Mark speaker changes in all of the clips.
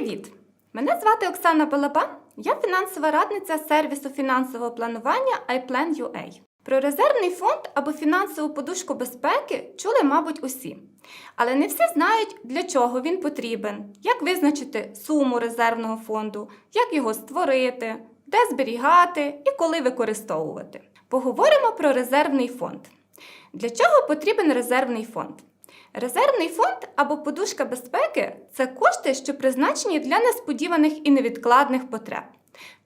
Speaker 1: Привіт! Мене звати Оксана Балабан. Я фінансова радниця сервісу фінансового планування iPlan.ua. Про резервний фонд або фінансову подушку безпеки чули, мабуть, усі. Але не всі знають, для чого він потрібен, як визначити суму резервного фонду, як його створити, де зберігати і коли використовувати. Поговоримо про резервний фонд. Для чого потрібен резервний фонд? Резервний фонд або подушка безпеки це кошти, що призначені для несподіваних і невідкладних потреб.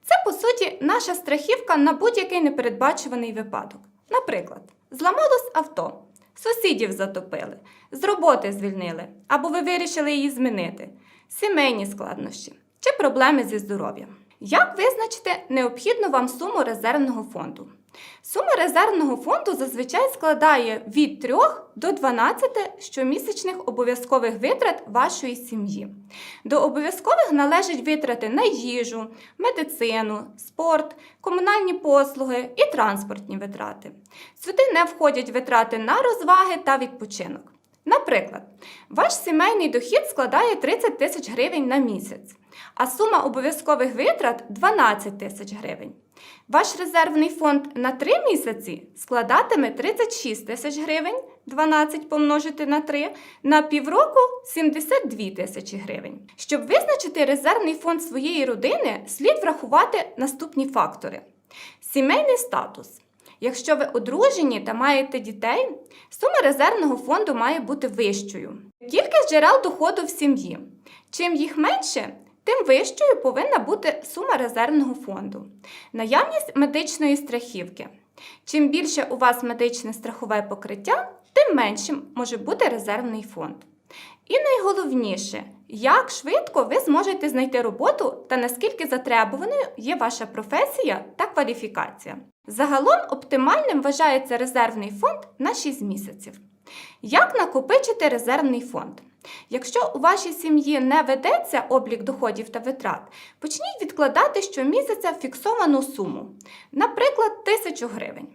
Speaker 1: Це, по суті, наша страхівка на будь-який непередбачуваний випадок. Наприклад, зламалось авто, сусідів затопили, з роботи звільнили, або ви вирішили її змінити, сімейні складнощі чи проблеми зі здоров'ям. Як визначити необхідну вам суму резервного фонду? Сума резервного фонду зазвичай складає від 3 до 12 щомісячних обов'язкових витрат вашої сім'ї. До обов'язкових належать витрати на їжу, медицину, спорт, комунальні послуги і транспортні витрати. Сюди не входять витрати на розваги та відпочинок. Наприклад, ваш сімейний дохід складає 30 тисяч гривень на місяць, а сума обов'язкових витрат 12 тисяч гривень. Ваш резервний фонд на 3 місяці складатиме 36 тисяч гривень, 12 помножити на 3, на півроку 72 тисячі гривень. Щоб визначити резервний фонд своєї родини, слід врахувати наступні фактори: сімейний статус. Якщо ви одружені та маєте дітей, сума резервного фонду має бути вищою. Кількість джерел доходу в сім'ї. Чим їх менше, тим вищою повинна бути сума резервного фонду. Наявність медичної страхівки. Чим більше у вас медичне страхове покриття, тим меншим може бути резервний фонд. І найголовніше, як швидко ви зможете знайти роботу та наскільки затребуваною є ваша професія та кваліфікація. Загалом оптимальним вважається резервний фонд на 6 місяців. Як накопичити резервний фонд? Якщо у вашій сім'ї не ведеться облік доходів та витрат, почніть відкладати щомісяця фіксовану суму, наприклад, 1000 гривень.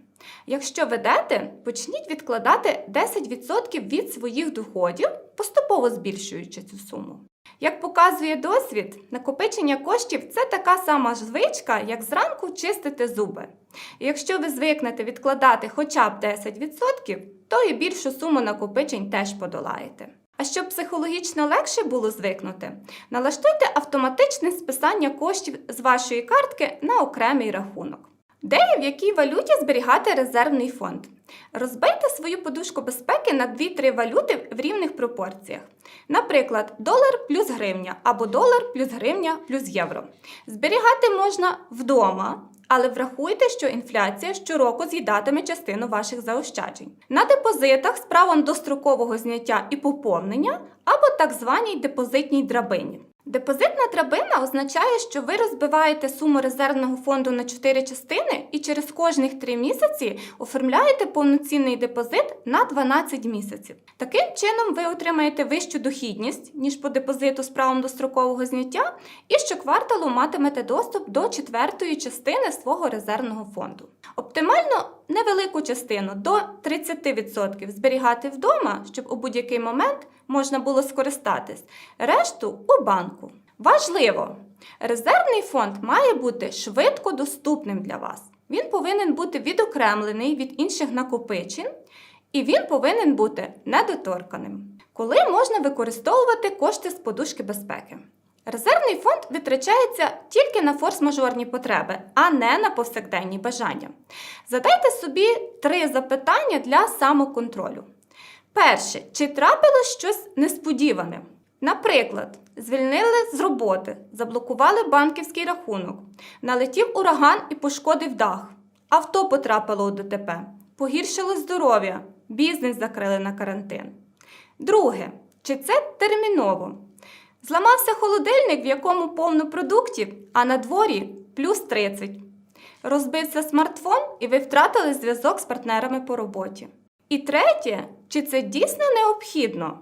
Speaker 1: Якщо ведете, почніть відкладати 10% від своїх доходів, поступово збільшуючи цю суму. Як показує досвід, накопичення коштів це така сама звичка, як зранку чистити зуби. І якщо ви звикнете відкладати хоча б 10%, то і більшу суму накопичень теж подолаєте. А щоб психологічно легше було звикнути, налаштуйте автоматичне списання коштів з вашої картки на окремий рахунок. Де і в якій валюті зберігати резервний фонд? Розбийте свою подушку безпеки на 2-3 валюти в рівних пропорціях. Наприклад, долар плюс гривня або долар плюс гривня плюс євро. Зберігати можна вдома, але врахуйте, що інфляція щороку з'їдатиме частину ваших заощаджень. На депозитах з правом дострокового зняття і поповнення або так званій депозитній драбині. Депозитна драбина означає, що ви розбиваєте суму резервного фонду на 4 частини і через кожних 3 місяці оформляєте повноцінний депозит на 12 місяців. Таким чином, ви отримаєте вищу дохідність, ніж по депозиту з правом дострокового зняття, і щокварталу матимете доступ до четвертої частини свого резервного фонду. Оптимально невелику частину до 30% зберігати вдома, щоб у будь-який момент можна було скористатись, решту у банку. Важливо! Резервний фонд має бути швидко доступним для вас. Він повинен бути відокремлений від інших накопичень, і він повинен бути недоторканим. Коли можна використовувати кошти з подушки безпеки? Резервний фонд витрачається тільки на форс-мажорні потреби, а не на повсякденні бажання. Задайте собі три запитання для самоконтролю. Перше, чи трапилось щось несподіване? Наприклад, звільнили з роботи, заблокували банківський рахунок, налетів ураган і пошкодив дах, авто потрапило у ДТП, погіршило здоров'я, бізнес закрили на карантин. Друге, чи це терміново? Зламався холодильник, в якому повно продуктів, а на дворі плюс 30. Розбився смартфон, і ви втратили зв'язок з партнерами по роботі. І третє, чи це дійсно необхідно?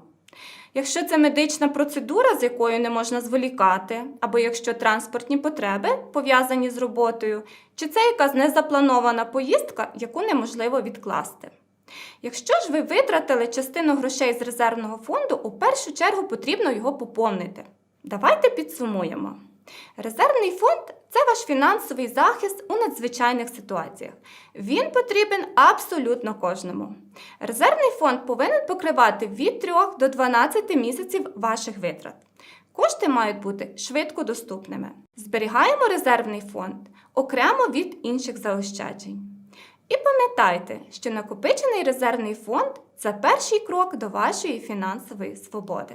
Speaker 1: Якщо це медична процедура, з якою не можна зволікати, або якщо транспортні потреби пов'язані з роботою, чи це якась незапланована поїздка, яку неможливо відкласти. Якщо ж ви витратили частину грошей з резервного фонду, у першу чергу потрібно його поповнити. Давайте підсумуємо. Резервний фонд це ваш фінансовий захист у надзвичайних ситуаціях. Він потрібен абсолютно кожному. Резервний фонд повинен покривати від 3 до 12 місяців ваших витрат. Кошти мають бути швидко доступними. Зберігаємо резервний фонд окремо від інших заощаджень. І пам'ятайте, що накопичений резервний фонд це перший крок до вашої фінансової свободи.